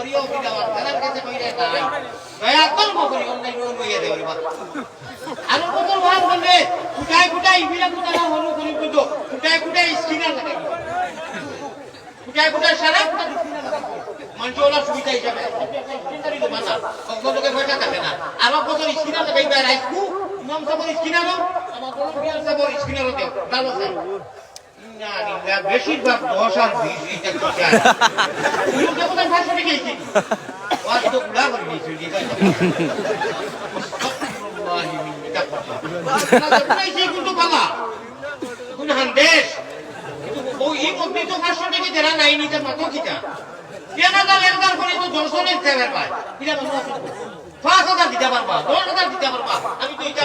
করিও বিদা তার কাছে কইরে নাই দয়া কুটাই কুটাই কুটাই কুটাই কুটাই কুটাই সারা কুটা স্কিনার লাগাই মানুষ ওলা সুবিধা হিসাবে। স্কিনারই তো মানা কখন লোকে পয়সা আমার বড় বিয়ার সাহেবের স্কিনারও দেও ভালো স্যার বেশিরভাগ দশ আর বিশ এটা তো চাই তুমি তো কোথায় ভাষা লিখেছি ওয়াজ তো গুলা করে দিয়েছি ঠিক আছে আল্লাহি মিন্নিকা কথা সেই কিন্তু বাবা কোন হান্দেশ ও এই মধ্যে তো যারা নাই নিতে মাতো কিটা কেন দাল একদার করে তো দর্শনের পাঁচ হাজার দিতে পারবা দশ হাজার দিতে পারবা আমি তো এটা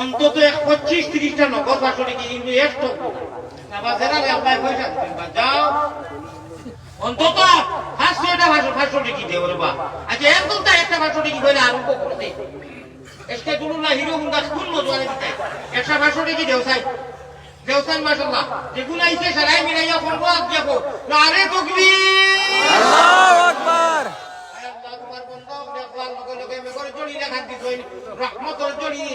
অন্তত এক পঁচিশ তিরিশটা নগদ পাঁচশো টাকা কিন্তু যাও। অন্তত দেবো বা? আচ্ছা একদম একটা আরম্ভ দুলুল্লাহ হিরো মুন্ডা স্কুল মজুয়ারে দিতে। মাসাল্লাহ যেগুলো সারাই মিলাইয়া আজ যাব আরে তকবি আল্লাহু আকবার। রহমতর জড়ি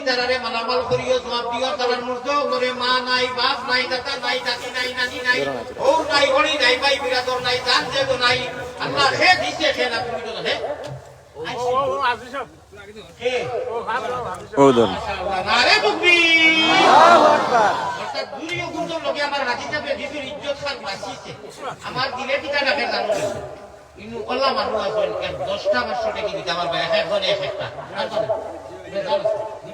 তারারে মালামাল করিও জবাব দিও তারার মূর্ত করে মা নাই বাপ নাই দাদা নাই দাদি নাই নানি নাই ও নাই গড়ি নাই ভাই বিরাদর নাই জান যেগো নাই। আল্লাহ হে দিছে সে না তুমি তো হে। হে। আমার দিলে টিকা রাখে জানো। না। কিন্তু মানুষ আছে দশটা পাঁচশো টাকা দিতে আমার ভাই এক একজনে এক একটা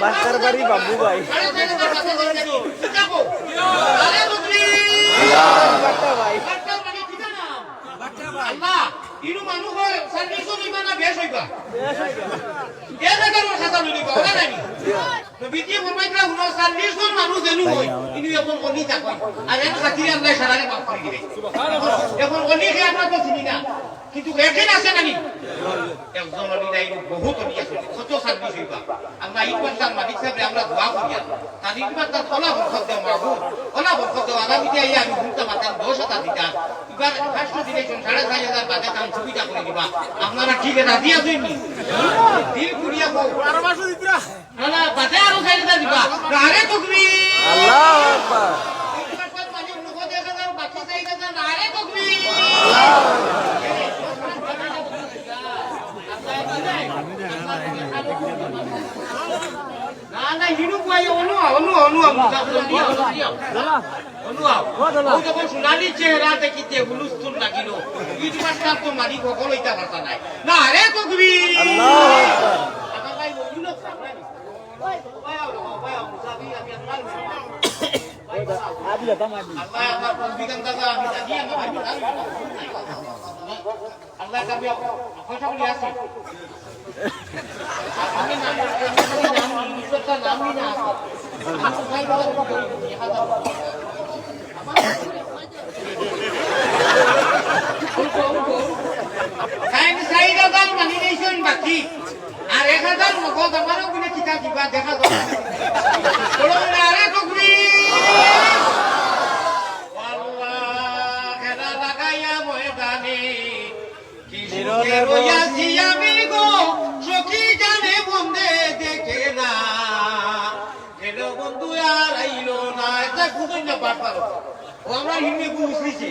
বাচ্চার বাড়ি বাবু ভাই। বাচ্চা ভাই আল্লাহ ইনু মানুহ সার্ভিসও নিবা না বেশ হইবা এ জায়গার খাতা লইবা ওরা নাই? বিটিয়ে ফরমাইতরা হুনো সার্ভিস কোন মানুষ জানু ইনু এখন কনি থাকয় আর এর খাতিরে আমরা সারারে মাফ করে দিবে এখন কনি কে আমরা তো চিনি না। কিন্তু এখানে আছে নানি। একজন অলি নাই বহুত আছে। দেও আইয়া আমি দশ এবার ফার্স্ট সাড়ে চার হাজার করে দিবা আপনারা ঠিক রাজি আছেন নি দিল কুড়িয়া কো আরও মাসে দিতা না বাজে আরও চার হাজার দিবা আরে তুকবি আল্লাহু আকবার বাকি চার সোনালি চেহারা দেখিতে হুলুস্থুল লাগিল ইউটিউবার তো মালিক সকল ইটা ভাষা নাই। না রে আল্লাহু আমার আদিলা তামাদি আল্লাহ আমার পূর্বিকান দাদা আমি জানি আমার আর এক হাজার নগদ আমারও কিনে কিতা দিবা দেখা যাবে। সুখে রইয়াছি আমি বন্দে দেখে না। বন্ধু আর না। না আমরা হিন্দি বুঝলিছি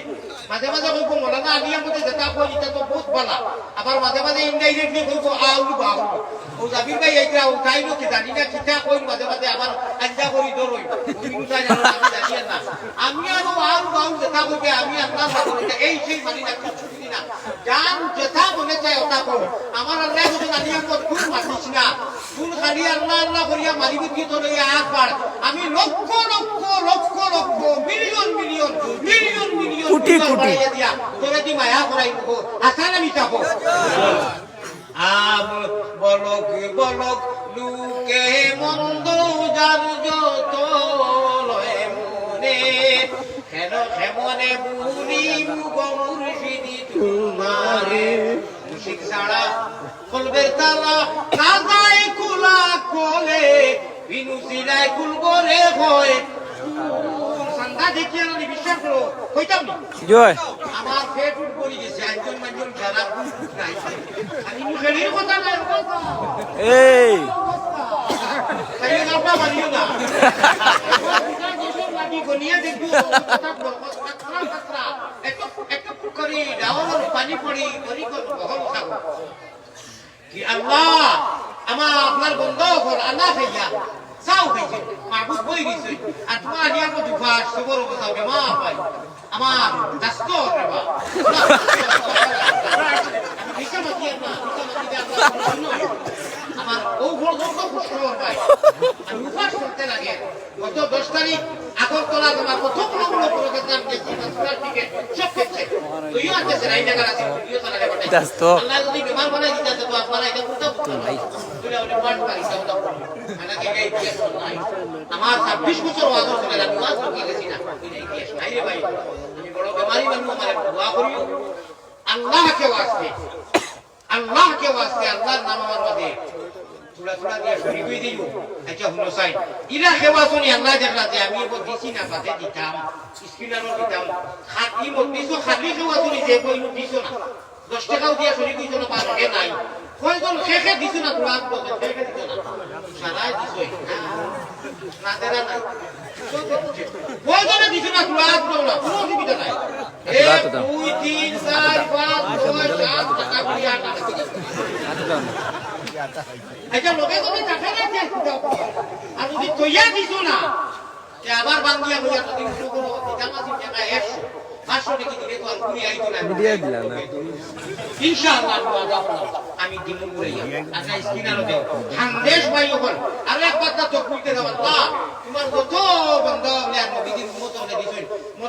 মাঝে মাঝে কইব মলানা আলিয়া মতে যেটা কই এটা তো বহুত ভালা আবার মাঝে মাঝে ইনডাইরেক্টলি কইব আউলু বাউলু ও জাবির ভাই এইটা উঠাইলো কি জানি না কিটা কই মাঝে মাঝে আবার আজ্জা করি দরই ওই উঠাই জানো, আমি জানি না। আমি আর আউলু বাউলু যেটা কইবে আমি আপনার মাঝে এই সেই মানি না, কিছু না। জান যেটা মনে চায় ওটা কর। আমার আল্লাহ যদি আলিয়া মত কোন মাতিস না কোন খালি আল্লাহ আল্লাহ করিয়া মারিব কি তোর এই আগ পার আমি lakh lakh lakh lakh million million million কোটি, কোটি। বাড়াইয়া দিয়া তোরে দি মায়া করাই আসান আমি বলক বলক লুকে মন্দ যার যত লয় মনে কেন কেমনে বুড়ি মুগমুর সিদি তোমারে। মুশিক ছাড়া কলবের তালা কাজাই কুলা কোলে বিনু সিলাই কুলবরে হয়। দেখিয়ে আমি বিশ্বাস করো কইতাম নি। জয়। আমার পেট উঠ পড়ে গেছে একজন মানুষ যারা আমি মুখের কথা কথা। এই। তাই মানিও না। লাগি গনিয়ে দেখব কথা বলব কাতরা কাতরা একটু একটু করি ডাউন পানি পড়ি করি করব খাব। কি আল্লাহ আমার আপনার বন্ধ কর আল্লাহ খাইয়া চাও খাইছে মাহবুব বই গেছে। আর তোমার ফাঁস সবর কথা বেমা পাই আমার দাস্ত রেবা ভিসা মাতি না ভিসা মাতি আমার বড় কষ্ট হয় উপাস করতে লাগে গত দশ তারিখ আগরতলা তোমার প্রথম নম্বর প্রোগ্রাম গেছি মাসুরার টিকেট সব খেয়েছে তুইও আছে সেরাই জায়গা আছে তুইও তারা রেবাটাই দাস্ত। আল্লাহ যদি বিমার বানাই দিতে তো আপনারা এটা করতে পারবেন তুই ওটা পাঠ পারি দাও দাও আমাকে এই ইতিহাস নাই আমার 26 বছর ওয়াজ করে আমি ওয়াজ করে গেছি না ইতিহাস নাই রে ভাই আমি বড় বেমারি মানুষ আমার দোয়া করিও আল্লাহকে আল্লাহকে ওয়াস্তে আল্লাহর নাম আমার ওয়াদে থোড়া থোড়া দিয়ে শুনি কই দিও। আচ্ছা হলো সাই ইলা শুনি আল্লাহ দেখলা যে আমি এবার দিছি না বাদে দিতাম স্পিনারও দিতাম। খাটি মত দিছো খাটি খেবা শুনি যে কই দিছো না। দশ টাকাও দিয়া শুনি কইছো না পারে নাই। কয়জন শেষে দিছো না তোমার বলতে শেষে দিছো না। সারাই দিছো না দেরা নাই কয়জনে দিছো না তোমার কোনো অসুবিধা নাই। এক দুই তিন চার পাঁচ ছয় সাত টাকা কুড়ি আট টাকা আচ্ছা লোকে না। আর যদি দিছো না তে আবার বান্দিয়া হইয়া যদি শুরু করো দিতাম টাকা একশো পাঁচশো টাকা দিলে তো আর কুড়ি আইতো না। দিয়ে দিলাম না। ইনশাআল্লাহ আমি করে আচ্ছা স্কিনারও দেও। খানদেশ ভাই আর এক কথা তো কইতে দাও আল্লাহ তোমার কত বন্ধ হলে আর নবীদের উম্মত হলে দিছই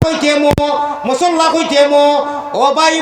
কইতে মো মসল্লা কইতে মো ও ভাই